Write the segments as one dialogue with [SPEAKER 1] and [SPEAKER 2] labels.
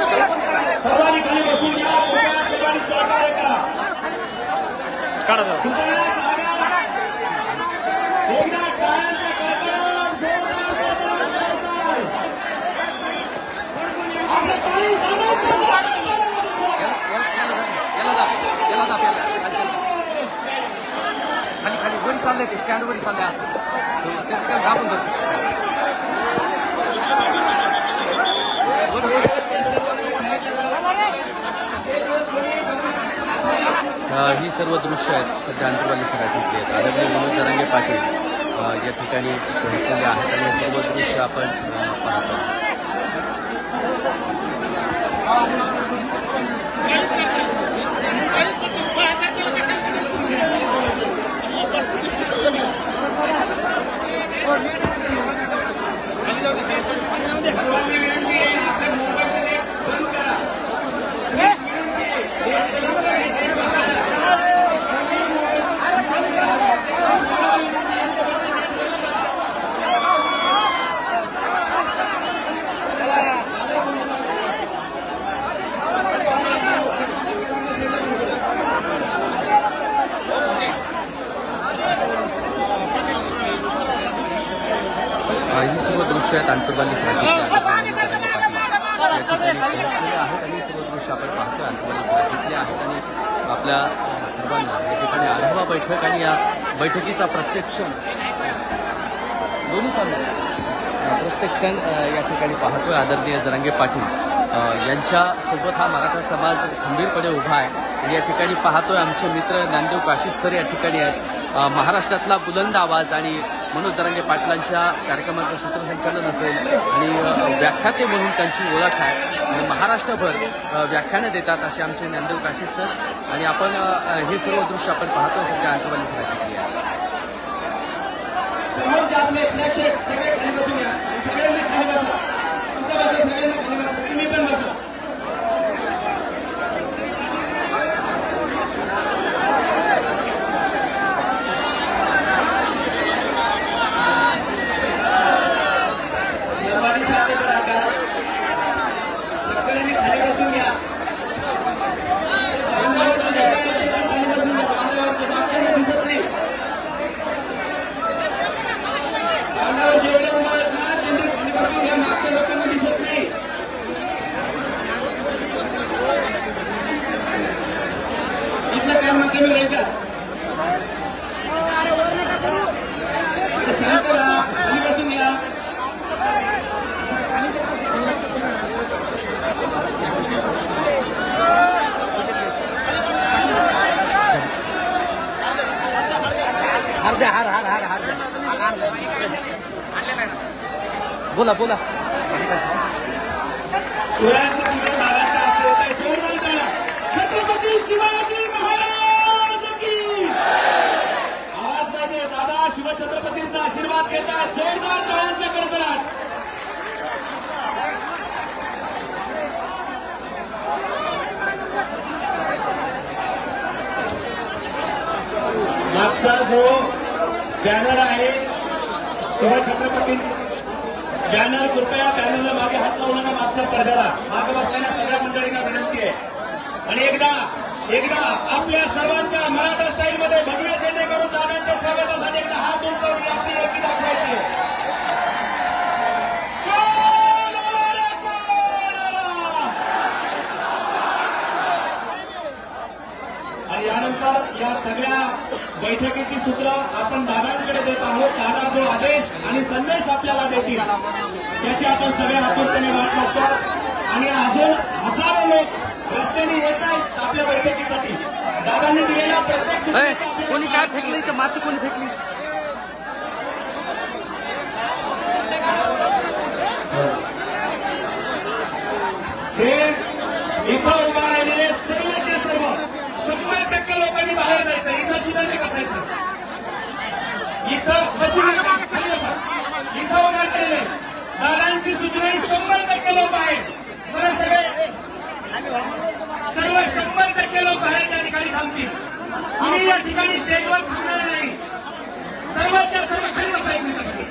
[SPEAKER 1] सर्वांनी खाली बसून घ्या. कृपया सर्वांनी सहकार्य करा. एकदा टाळ्यांचा जोरदार. आपलं काही
[SPEAKER 2] खाली. खाली वर चाललंय ते. स्टँड वर चाललंय असं. त्याला दाबून धर. वर वर. ही सर्व दृश्य आहेत. सध्या अंतर्वाली घेतली आहेत. आदरणीय मनोज जरांगे पाटील या ठिकाणी पोहोचलेले आहेत आणि हे सर्व दृश्य आपण अ, पाहतो
[SPEAKER 1] सर्वांनी विनंती आहे आपले मोबाईल नेट बंद करा विनंती आहे. नेट बंद करा. नेट बंद करा.
[SPEAKER 2] अ, ही सर्व दृश्य आहेत अंतर्बाली सराठीतली आदरणीय मनोज जरांगे पाटील या ठिकाणी पोहोचलेले आहेत आणि ही सर्व दृश्य आपण पाहतोय अंतर्बाली सराठीतली आहेत आणि आपल्या अ, सर्वांना या ठिकाणी आढावा बैठक आणि या बैठकीचा प्रत्येक क्षण दोन्ही चालू प्रत्येक क्षण या ठिकाणी पाहतोय आदरणीय जरांगे पाटील. यांच्यासोबत हा मराठा समाज खंबीरपणे उभा आहे. आणि या ठिकाणी पाहतोय आमचे मित्र ज्ञानदेव काशीद सर या ठिकाणी आहेत. महाराष्ट्रातला बुलंद आवाज आणि मनोज जरांगे पाटलांच्या कार्यक्रमाचं सूत्रसंचालन असेल आणि व्याख्याते म्हणून त्यांची ओळख आहे. आणि महाराष्ट्रभर व्याख्यानं देतात असे आमचे ज्ञानदेव काशी सर. आणि आपण हे सर्व दृश्य आपण पाहतोय सध्या अंकवाली सराठी
[SPEAKER 1] समोरचे आपले फ्लॅगशिप सगळे खाली बसून घ्या. सगळ्यांनी खाली बसा. तुमच्या सगळ्यांनी खाली बसा तुम्ही पण बसा सर्वांनी शांततेत राहा. सगळ्यांनी खाली बसून घ्या बांधावरचं जे काही आहे ते खाली बसून घ्या. बांधावरचं बाकीच्यांना दिसत नाही अंगावर जेवढे उभा आहेत ना त्यांनी खाली बसून घ्या मागच्या लोकांना दिसत नाही इथलं काम कमी राहील का अरे शांत राहा खाली बसून घ्या
[SPEAKER 2] हार द्या हार हार हार हार द्या बोला बोला
[SPEAKER 1] छत्रपती शिवाजी महाराज आवाज पाहिजे दादा शिवछत्रपतींचा आशीर्वाद घेतात जोरदार टाळ्यांचा कडकडाट मागचा जो बॅनर आहे शिवछत्रपती बॅनर कृपया बॅनरला मागे हात लावू नका मागच्या पडद्याला मागे बसलेल्या सगळ्या मंडळींना विनंती आहे. आणि एकदा एकदा आपल्या सर्वांच्या मराठा स्टाईल मध्ये भगव्या झेंडे करून दादांच्या स्वागतासाठी एकदा हात उंचावून आपली एकी दाखवायची आणि यानंतर या सगळ्या बैठकीची सूत्र आपण दादांकडे देत आहोत. जो आदेश आणि संदेश आपल्याला देतील त्याची आपण सगळे आतुरतेने वाट बघतो. आणि अजून हजारो लोक रस्त्याने येत आहेत आपल्या बैठकीसाठी. दादांनी दिलेल्या प्रत्येक
[SPEAKER 2] कोणी काय फेकलं? इथं माती कोणी फेकली?
[SPEAKER 1] हे इथं उभा राहिलेले सर्वचे सर्व शंभर टक्के लोकांनी बाहेर जायचं. इथं सुद्धा इथं बसून नका, इथं उभा केलेले दादांची सूचना शंभर टक्के लोक आहेत. जरा सगळे. सर्व शंभर टक्के लोक बाहेर त्या ठिकाणी थांबतील. आम्ही या ठिकाणी स्टेजवर थांबणार नाही. सर्वांच्या सर्व खाली बसा एक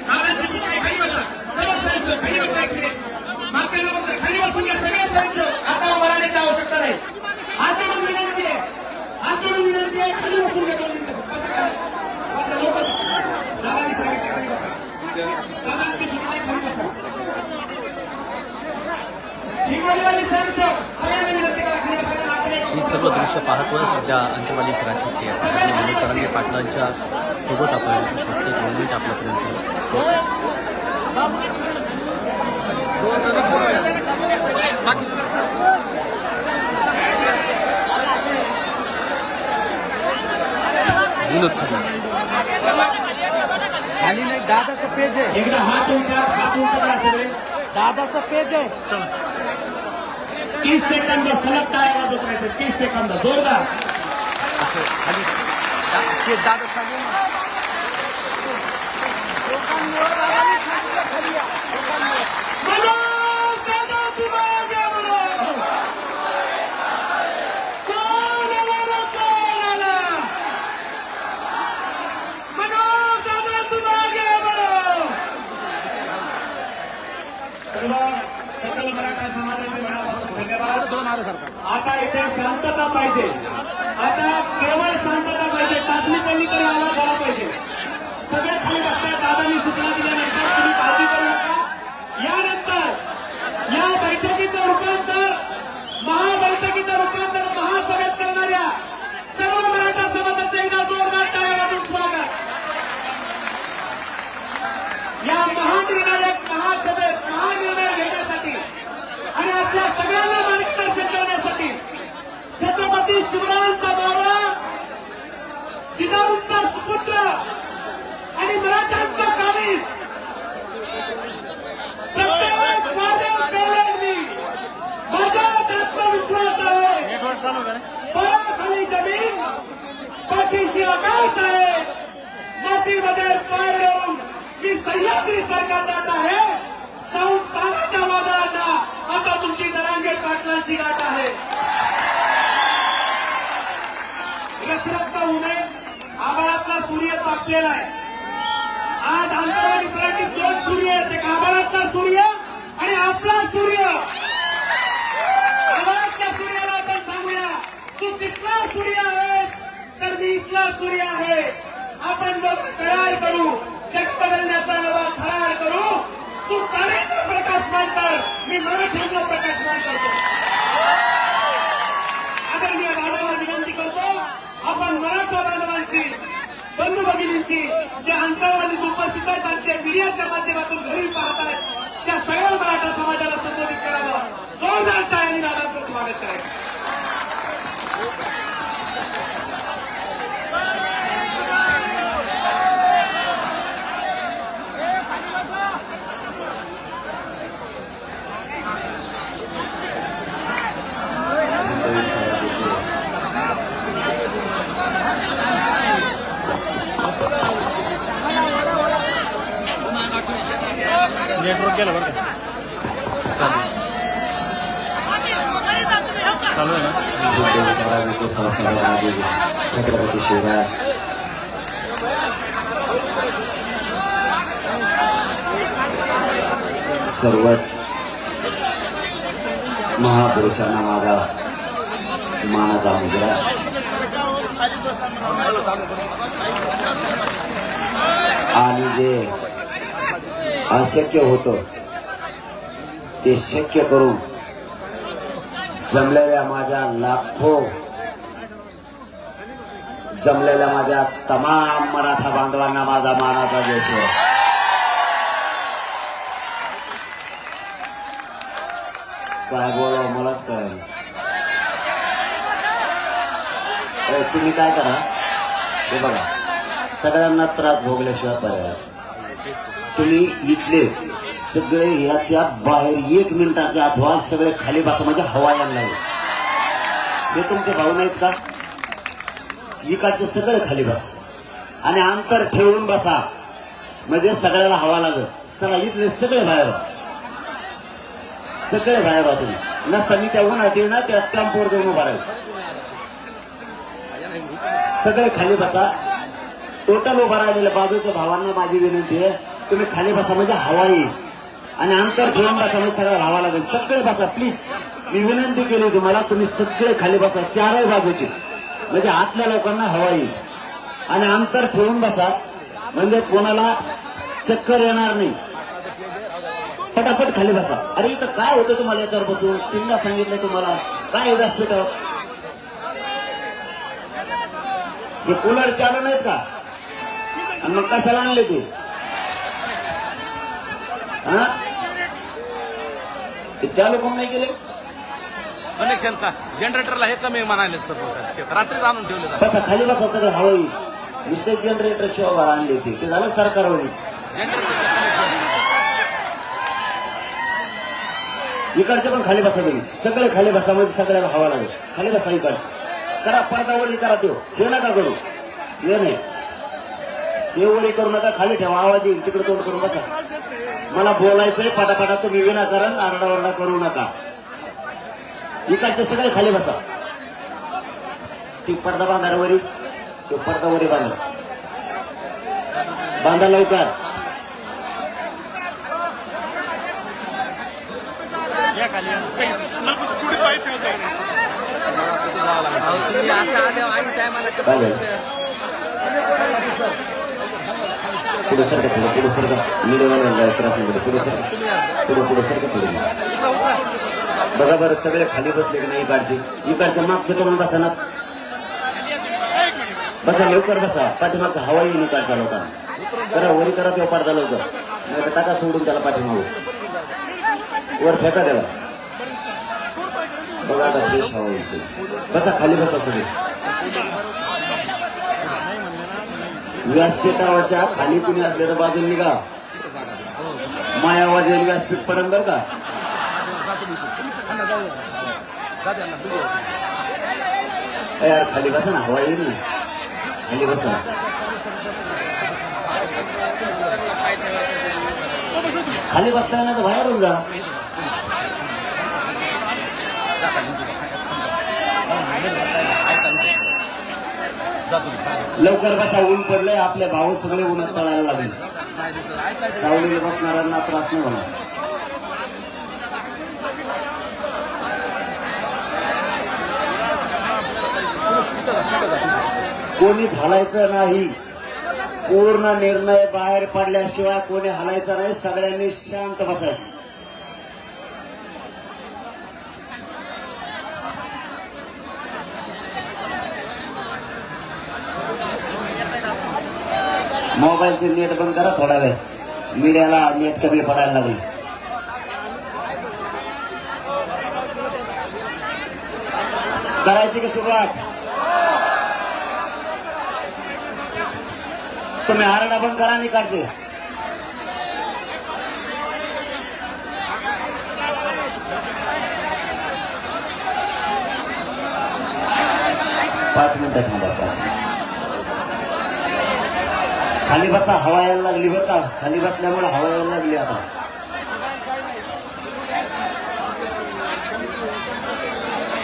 [SPEAKER 1] दादांची सूचना खाली बसा. सर्व साहेब खाली बसा एक मिनिट मागच्या लोक खाली बसून घ्या सगळे साहेब हिंगोलीवाली स्वयंसेवक सगळ्यांना विनंती करा खाली बसायला
[SPEAKER 2] सर्व दृश्य पाहतोय. सध्या अंतरवाली सराठीतली आहे. आणि तरंगे पाटलांच्या सोबत आपण प्रत्येक मोमेंट आपल्यापर्यंत
[SPEAKER 3] नाही दादाचं पेज आहे.
[SPEAKER 1] एकदा हात उंचा हात उंचा करा सगळे.
[SPEAKER 3] दादाचं पेज आहे.
[SPEAKER 1] तीस सेकंद सलग टाळ्या वाजत राहायचं तीस सेकंद जोरदार.
[SPEAKER 2] असं खाली दा- ते दादा खाली आहे ना.
[SPEAKER 1] मनोज दादा तुम्हाला बोलो कोण आला रे कोण आला मनोज दादा तुम्हाला बोलो सर्व सकल मराठा समाजाचे मनापासून धन्यवाद आता इथे शांतता पाहिजे. आता केवळ शांतता पाहिजे. तातडीपणी तरी आवाज झाला पाहिजे. सगळे खाली बसतात दादानी सूचना दिल्यानंतर तुम्ही काळजी करू नका यानंतर या बैठकीचं रूपांतर महाबैठकीचं रूपांतर महासभेत करणाऱ्या सर्व मराठा समाजाचं एकदा जोरदार टाळ्या वाजून स्वागत या महानिर्णायक महासभेत महानिर्णय घेण्यासाठी आणि आपल्या सगळ्यांना मार्गदर्शन करण्यासाठी छत्रपती शिवरायांचा मावळा जिजाऊंचा सुपुत्र आणि मराठ्यांचा कालीस प्रत्येक वादळ पेरलेलं मी माझ्यात आत्मविश्वास आहे
[SPEAKER 4] नेटवर्क चालू का रे?
[SPEAKER 1] पायाखाली जमीन पाठीशी आकाश आहे मातीमध्ये पाय रोवून मी सह्याद्री सरकार जात आहे. जाऊन सांगा त्या वादळांना आता तुमची दरांगे पाटलांची गाठ आहे. रखरखत होऊ नये आबाळातला सूर्य तापलेला आहे. आज आंतरवादी सराठीत दोन सूर्य आहेत. एक आबाळातला सूर्य आणि आपला सूर्य आवाजच्या सूर्याला आपण सांगूया तू तिथला सूर्य आहेस तर मी इथला सूर्य आहे आपण दोघं करार करू जग बदलण्याचा नवा करार करू तू तारेचा प्रकाशमान कर मी मराठीचा प्रकाशमान करतो आदरणीय बाबांना विनंती करतो आपण मराठा बांधवांशी बंधू भगिनींशी जे अंतरवालीत उपस्थित आहेत आणि जे मीडियाच्या माध्यमातून घरी पाहत आहेत त्या सगळ्या मराठा समाजाला संबोधित करावं जोरदार टाळ्यांनी दादांचं स्वागत करायचं
[SPEAKER 4] नेटवर्क गेलं बरं का?
[SPEAKER 2] चालू
[SPEAKER 4] चालू आहे ना?
[SPEAKER 5] छत्रपती शिवराय सर्वच महापुरुषांना माझा मानाचा मुजरा आणि जे अशक्य होतं. ते शक्य करून जमलेल्या माझ्या लाखो जमलेल्या माझ्या तमाम मराठा बांधवांना माझा मानाचा देश आहे काय बोलावं मलाच कळेल तुम्ही काय करा? हे बघा सगळ्यांना त्रास भोगल्याशिवाय पर्याय तुम्ही इथले सगळे याच्या बाहेर एक मिनिटाच्या आत व्हा सगळे खाली बसा म्हणजे हवा यांना लागेल. हे तुमचे भाऊ नाहीत का? इकाचे सगळे खाली बसा. आणि अंतर ठेवून बसा. म्हणजे सगळ्याला हवा लागत चला इथले सगळे बाहेर सगळे बाहेर व्हा तुम्ही. नसता मी त्या उन्हात येईल ना त्या कॅम्पवर जाऊन उभा राहील सगळे खाली बसा. टोटल उभा राहिलेल्या बाजूच्या भावांना माझी विनंती आहे तुम्ही खाली बसा म्हणजे हवा येईल. आणि अंतर ठेवून बसा म्हणजे सगळ्या राहावा लागेल. सगळे बसा प्लीज मी विनंती केली तुम्हाला तुम्ही सगळे खाली बसा चारही बाजूचे. म्हणजे आतल्या लोकांना हवा येईल. आणि अंतर ठेवून बसा म्हणजे कोणाला चक्कर येणार नाही. पटापट खाली बसा. अरे इथं काय होतं तुम्हाला याच्यावर बसून? तीनदा सांगितलं तुम्हाला. काय व्यासपीठ हे कूलर चालू नाहीत का? आणि मग कशाला आणले ते? हा? ते चालू कोण नाही केले
[SPEAKER 6] कनेक्शन का? जनरेटरला हे कमी म्हणाले सर रात्रीच आणून ठेवले
[SPEAKER 5] बसा खाली बसा सगळं हवं नुसते जनरेटर शिवाय बारा आणले ते. ते झालं सरकारवर इकडचे पण खाली बसा तुम्ही. सगळे खाली बसा म्हणजे सगळ्याला हवा लागेल. खाली बसा इकडचे. करा पडदा वरी करा तो. हे नका करू. हे नाही. हे वरी करू नका खाली ठेवा. आवाज येईल. तिकडे तोंड करून बसा. मला बोलायचंय पटापटा तुम्ही विनाकारण आरडाओरडा करू नका. इकडचे सगळे खाली बसा. ती पडदा बांधा वरी तो पडदा वरी बांधा. बांधा लवकर.
[SPEAKER 4] या
[SPEAKER 5] पुढे सरकत थोडं पुढे सरका त्रास ट्रॅफिक पुढे सरकत पुढे पुढे सरकत थोडे बघा बरं सगळे खाली बसले की नाही इकडचे इकडच्या मागचे करून बसा ना बसा लवकर बसा पाठीमागचा हवा येईल इकडच्या लोकांना करा वरी करा तेव्हा पडदा लवकर नाही तर टाका सोडून त्याला पाठीमागू वर फेका त्याला बघा आता फ्रेश हवा यायची बसा खाली बसा सगळे व्यासपीठावरच्या खाली कुणी असले तर बाजून निघा. माया आवाज येईल व्यासपीठ पडन बरं का? यार खाली बसा ना हवा येईल ना. खाली बसा. खाली बसता ना तर बाहेरून जा. लवकर बसा ऊन पडलंय आपले भाऊ सगळे उन्हात तळायला लागले. सावलीला बसणाऱ्यांना त्रास नाही होणार. कोणीच हलायचं नाही. पूर्ण निर्णय बाहेर पडल्याशिवाय कोणी हलायचा नाही. सगळ्यांनी शांत बसायचं. मोबाईलचे नेट बंद करा थोडा वेळ. मीडियाला नेट कमी पडायला लागले. करायची की सुरुवात? तुम्ही आरडा बंद करा आणि काढचे पाच मिनिटं थांबा पाच मिनिट. खाली बसा हवा यायला लागली बरं का? खाली बसल्यामुळे हवा यायला लागली आता.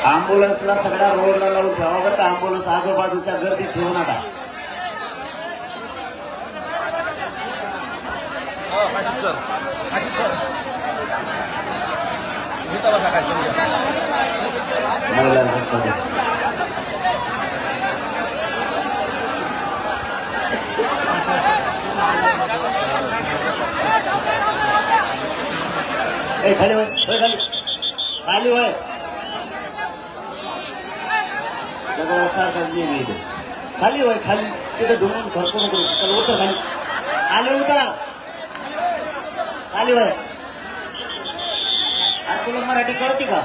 [SPEAKER 5] अँब्युलन्सला सगळ्या रोडला लावून ठेवा बरं का? अँब्युलन्स आजूबाजूच्या गर्दीत ठेवू नका. महिला ए खाली वय वय खाली. खाली वय सगळं सारखाच नियम आहे इथे. खाली वय खाली. तिथे ढुंगून खरकू नको चल उतर खाली. आले उतर. खाली वय अरे तुला मराठी कळते का?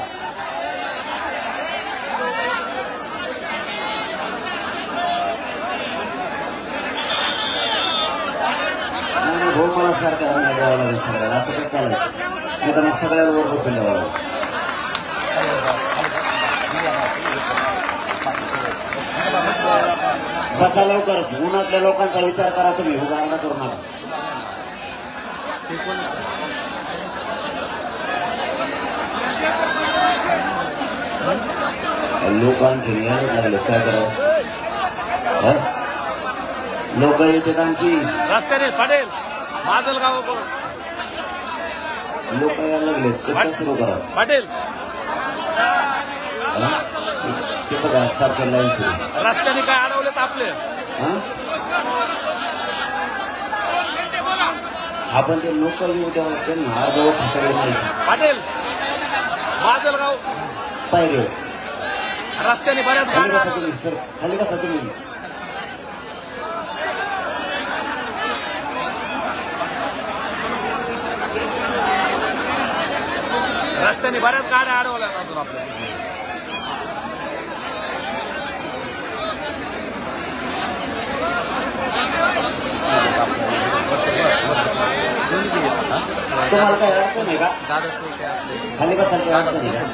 [SPEAKER 5] नाही नाही भाऊ मला द्यावं लागेल सरकार असं काही चालायचं नाही तर मग सगळ्यांवर बसून द्यावं लागेल बसा लवकर. उन्हातल्या लोकांचा विचार करा तुम्ही. उदाहरण करू नका. लोक आणखी यायला लागले. काय करावं? लोक येतात आणखी.
[SPEAKER 6] रस्त्याने पडेल. माजल गाव
[SPEAKER 5] लोक यायला लागलेत. कसं सुरू करा
[SPEAKER 6] पटेल.
[SPEAKER 5] ते बघा सारख्या लाईन सुरू.
[SPEAKER 6] रस्त्याने काय अडवलेत आपले?
[SPEAKER 5] हा? आपण ते लोक येऊ तेव्हा त्यांना अर्धवट सगळे माहिती
[SPEAKER 6] पाटील. माजलगाव
[SPEAKER 5] पायरे
[SPEAKER 6] रस्त्याने बऱ्याच
[SPEAKER 5] खाली
[SPEAKER 6] गाड्या
[SPEAKER 5] बसा तुम्ही सर. खाली बसा तुम्ही.
[SPEAKER 6] रस्त्याने बऱ्याच गाड्या अडवल्या अजून आपल्या.
[SPEAKER 5] तुम्हाला काही अडचण आहे का? खाली बसायला काही अडचण आहे का?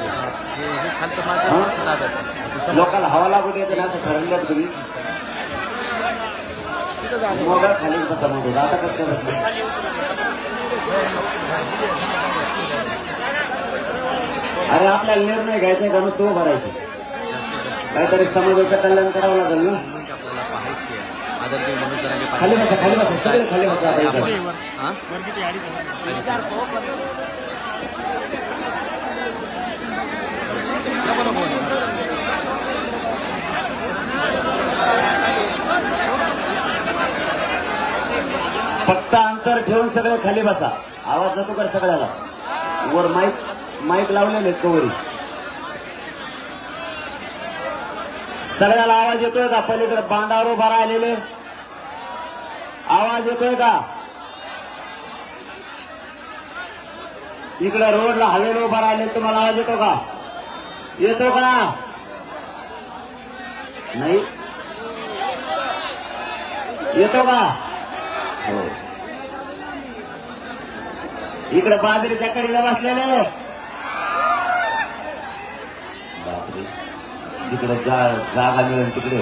[SPEAKER 5] लोकांना हवा लागू द्यायचं नाही असं ठरवलं का तुम्ही? मग खाली बसा म्हणतो आता कसं काय बसलं अरे आपल्याला निर्णय घ्यायचा का? नुसतं उभं राहायचं. काहीतरी समाजाचं कल्याण करावं लागेल ना? खाली बसा खाली बसा. सगळे खाली बसा आता इकडे. फक्त अंतर ठेवून सगळे खाली बसा. आवाज जातो का सगळ्याला? वर माईक माईक लावलेले कवरी. सगळ्याला आवाज येतोय का? पलीकडे बांधावर उभा राहिलेले. आवाज येतोय का? इकडे रोडला हवेला उभा राहिले तुम्हाला आवाज येतो का? येतो का? नाही. येतो का? हो. इकडे बाजरीच्या कडीला बसलेले. जिकडे जा जागा मिळेल तिकडे.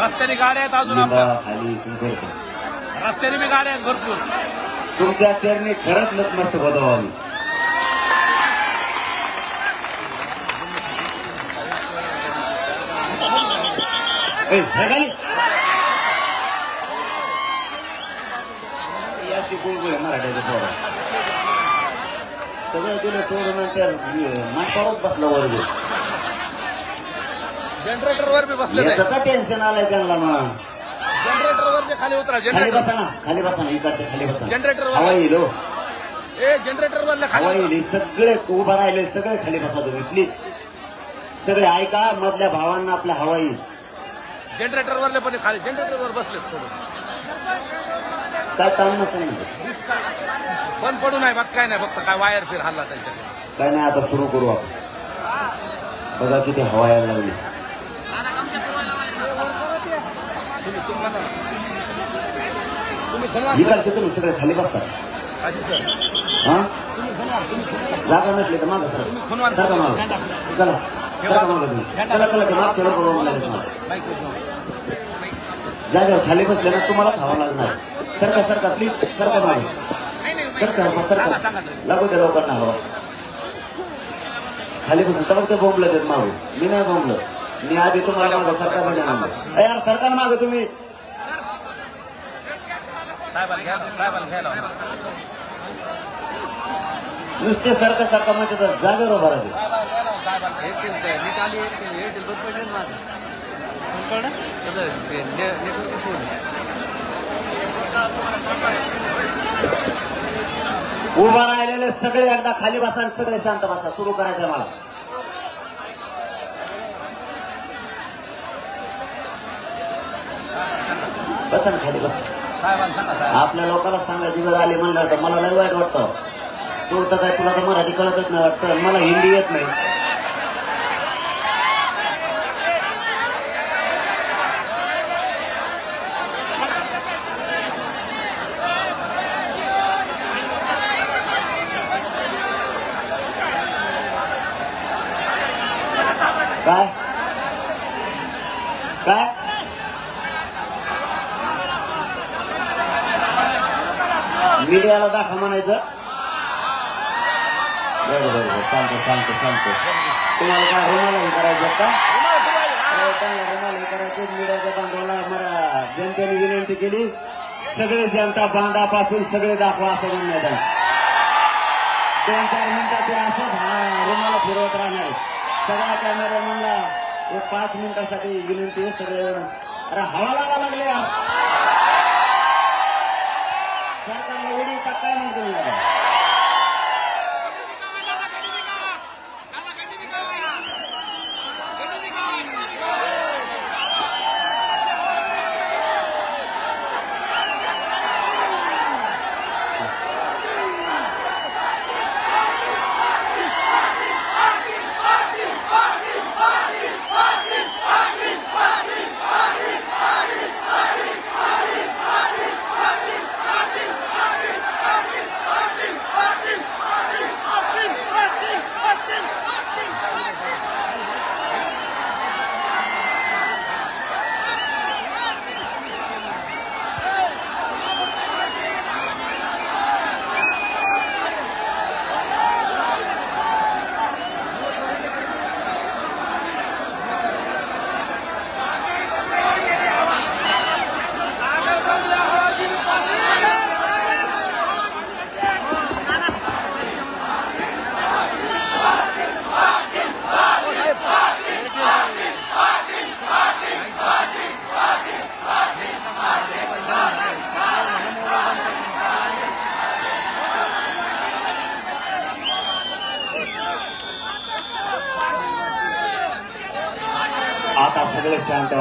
[SPEAKER 6] रस्त्याने गाड्या आहेत अजून
[SPEAKER 5] खाली कुंकड
[SPEAKER 6] रस्त्याने बी गाड्या आहेत भरपूर.
[SPEAKER 5] तुमच्या चरणी खरंच नतमस्तक होतो आम्ही. ए, हे खाली. ही अशी गुळगुळ आहे मराठ्याच्या पोरा सगळं दिलं सोडून आणि त्या मंडपावरच बसला वर्ग
[SPEAKER 6] जनरेटर वर बी बसले
[SPEAKER 5] याचं का टेन्शन आलंय त्यांना मग?
[SPEAKER 6] जनरेटर वर बी खाली उतरा
[SPEAKER 5] खाली
[SPEAKER 6] जनरेटर
[SPEAKER 5] बसा ना खाली बसा ना इकडच्या खाली बसा.
[SPEAKER 6] Generator वर.
[SPEAKER 5] हवा येईल हो.
[SPEAKER 6] ए जनरेटर वरले
[SPEAKER 5] हवा
[SPEAKER 6] खाली
[SPEAKER 5] येईल सगळे उभा राहिले सगळे खाली बसा तुम्ही प्लीज सगळे ऐका मधल्या भावांना आपल्या हवा येईल.
[SPEAKER 6] जनरेटर वरले पण खाली जनरेटर वर बसले
[SPEAKER 5] काय ताण नसेल ना
[SPEAKER 6] बंद पडू नाही बाकी काय नाही फक्त काय वायर फिर हल्ला त्यांच्याकडे.
[SPEAKER 5] काय नाही आता सुरू करू आपण. बघा किती हवा यायला लागली
[SPEAKER 6] तुम्ही तुम्हाला तुम्ही खणवा
[SPEAKER 5] इकडचे तुम्ही सगळे खाली बसता. हा? जागा नसली तर मागं सर. सारखा माग. चला सारखा मागं तुम्ही. चला चला ते मागचे लोक मागं. जागेवर खाली बसले ना तुम्हाला खावा लागणार. सरका सरका प्लीज सरका मागे. सरका सरका लागू द्या लोकांना हवा. खाली बसून तर मग ते बोंबलं देत मागू मी नाही बोंबलं मी आधी तुम्हाला मागं सरका बी नाही म्हणलं यार सरकार मागं तुम्ही
[SPEAKER 6] साहेबाला घ्या साहेबाला घ्यायला लावा.
[SPEAKER 5] नुसते सरका सरका म्हणजे तर जागेवर उभा. उभा राहिलेले सगळे एकदा खाली बसा आणि सगळे शांत बसा. सुरू करायचंय मला. बसा ना खाली बसा. आपल्या लोकांना सांगायची वेळ आली म्हणल्यावर तर मला लय वाईट वाटतं. तू तर काय तुला तर मराठी कळतच नाही वाटतं. मला हिंदी येत नाही काय काय करायचं बरं बरं बरं. सांगतो सांगतो सांगतो. तुम्हाला काय रुमाला करायचं का? हो, त्यांना रुमाला हे करायचे. मीडियाच्या बांधवाला मला जनतेने विनंती केली. सगळे जनता बांधापासून सगळे दाखवा असं म्हणण्यात आलं. दोन चार मिनिटात ते असं हा रुमाला फिरवत राहणार आहे. सगळ्या कॅमेरामॅनला एक पाच मिनिटासाठी विनंती आहे सगळेजण. अरे हवा लागा लागले काय म्हणतो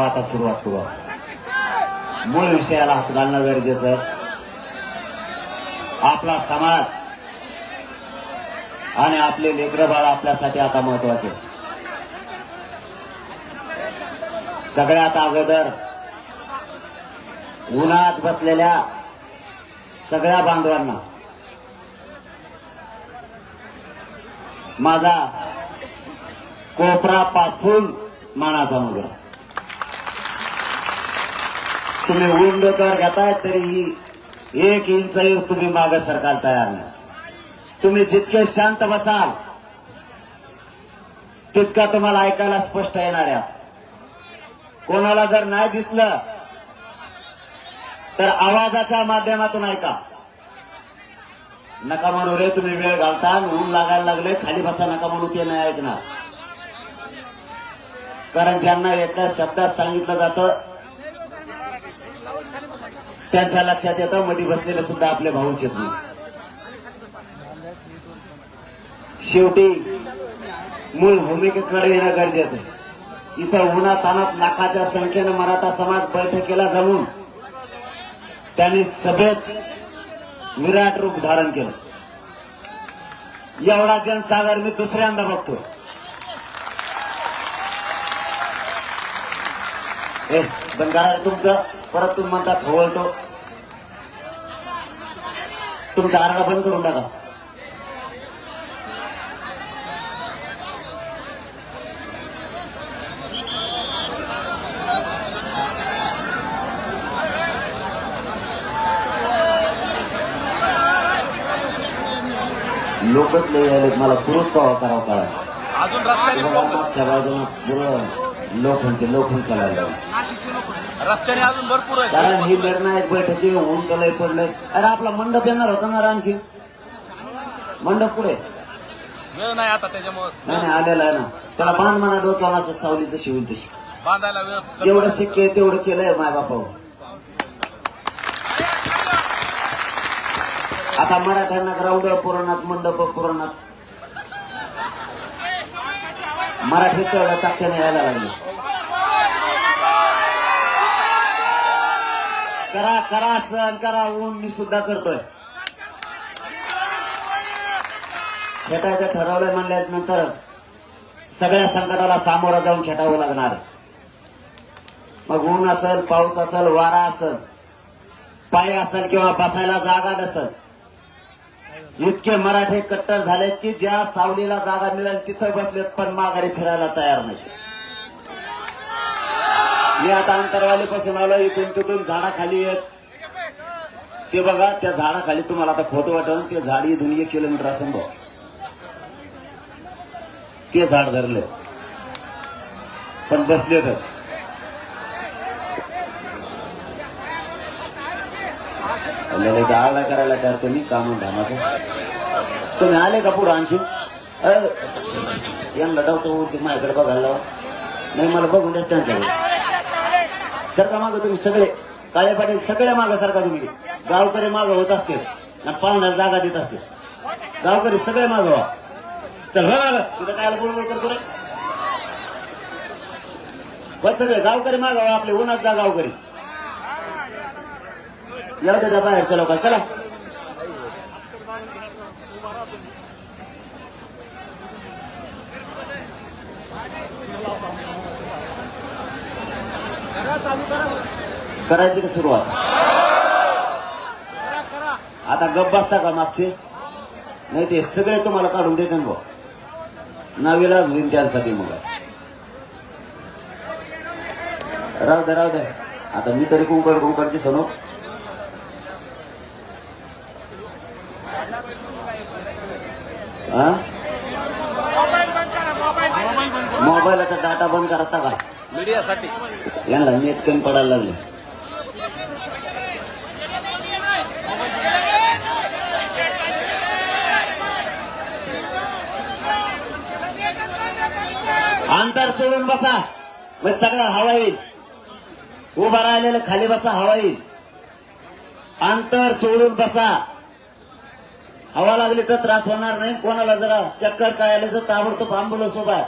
[SPEAKER 5] आता सुरुवात करू आपण. मूळ विषयाला हात घालणं गरजेचं. आपला समाज आणि आपले लेकरं बाळ आपल्यासाठी आता महत्त्वाचे. सगळ्यात अगोदर उन्हात बसलेल्या सगळ्या बांधवांना माझा कोपरापासून मानाचा मुजरा तुम्ही ऊन डोक्यावर घेताय तरीही एक इंच तुम्ही मागे सरकायला तयार नाही. तुम्ही जितके शांत बसाल तितका तुम्हाला ऐकायला स्पष्ट येणाऱ्या कोणाला जर नाही दिसलं तर आवाजाच्या माध्यमातून ऐका. नका म्हणू रे तुम्ही वेळ घालता ऊन लागायला लागले खाली बसा नका म्हणू ते नाही ऐकणार. कारण ज्यांना एका शब्दात सांगितलं जातं त्यांच्या लक्षात येतं मध्ये बसलेले सुद्धा आपले भाऊच येत नाही. शेवटी मूळ भूमिकेकडे येणं गरजेचं आहे. इथं उन्हा तानात लाखाच्या संख्येनं मराठा समाज बैठकीला जमून त्यांनी सभेत विराट रूप धारण केलं. एवढा जनसागर मी दुसऱ्यांदा बघतो ए बंगारा तुमचं परत तुम्ही म्हणता खवळतो. तुमचा आरडा बंद करून टाका. लोकच लय आलेत मला सुरूच कवा करावं कळा
[SPEAKER 6] अजून रस्त्याने
[SPEAKER 5] मागच्या बाजूला पुरं लोखंडचे लोखंड चालायला
[SPEAKER 6] रस्त्याने अजून भरपूर आहे
[SPEAKER 5] कारण ही निर्णायक बैठकी ऊन तलय पडलंय. अरे आपला मंडप येणार होता ना रे आणखी मंडप पुढे
[SPEAKER 6] वेळ नाही आता त्याच्यामुळे.
[SPEAKER 5] नाही नाही आलेला आहे ना. त्याला बांध म्हणा डोक्याला असं सावलीचं शिवून तशी.
[SPEAKER 6] बांधायला वेळ
[SPEAKER 5] जेवढं शक्य आहे तेवढं केलंय माय बापावर. आता मराठ्यांना ग्राउंड पुरवण्यात मंडप पुरवण्यात मराठीत तेवढ्या ताकदीने यायला लागले. करा करा सहन करा ऊन मी सुद्धा करतोय. खेटायचं ठरवलंय म्हणल्यानंतर सगळ्या संकटाला सामोरं जाऊन खेटावं लागणार. मग ऊन असेल पाऊस असेल वारा असेल पाय असेल किंवा बसायला जागा नसेल इतके मराठे कट्टर झालेत की ज्या सावलीला जागा मिळेल तिथं बसलेत पण माघारी फिरायला तयार नाही मी आता अंतरवालीपासून आलो इथून तिथून झाडाखाली येत. ते बघा त्या झाडाखाली तुम्हाला आता खोटं वाटन ते झाड इथून एक किलोमीटर असेल भाऊ. ते झाड धरले. पण बसलेतच आपल्याला आळा करायला तयार तुम्ही काम धामाचं तुम्ही आले का पुढं आणखी अ, यांना डावचा उंची माझ्याकडे बघायला नाही मला बघून द्या त्यांच्याकडे. सरका मागं तुम्ही सगळे काळे पाटील सगळ्या मागं सारखा तुम्ही. गावकरी मागं होत असते आणि पाहुण्याला जागा देत असते. गावकरी सगळे मागवा चल हो ना तिथं काय बोलबोल करतो रे? बस सगळे गावकरी मागावा आपले उन्हात जा गावकरी. येऊ दे त्या बाहेरच्या चला. करायची का सुरुवात? आता गप बसता का मागचे? नाही ते सगळे तुम्हाला काढून देते ना नावीलाच होईन त्यांसाठी मग. राहू दे राहू दे. आता मी तरी कुंकड कुंकडची सणू हा. मोबाईलचा डाटा बंद करता का
[SPEAKER 2] मीडियासाठी
[SPEAKER 5] यांना नेट कमी पडायला लागले. अंतर सोडून बसा. मग सगळं हवा येईल. उभा राहिलेलं खाली बसा हवा येईल. अंतर सोडून बसा. हवा लागली तर त्रास होणार नाही. कोणाला जरा चक्कर काय आले तर ताबडतोब अँब्युलन्स उभा आहे.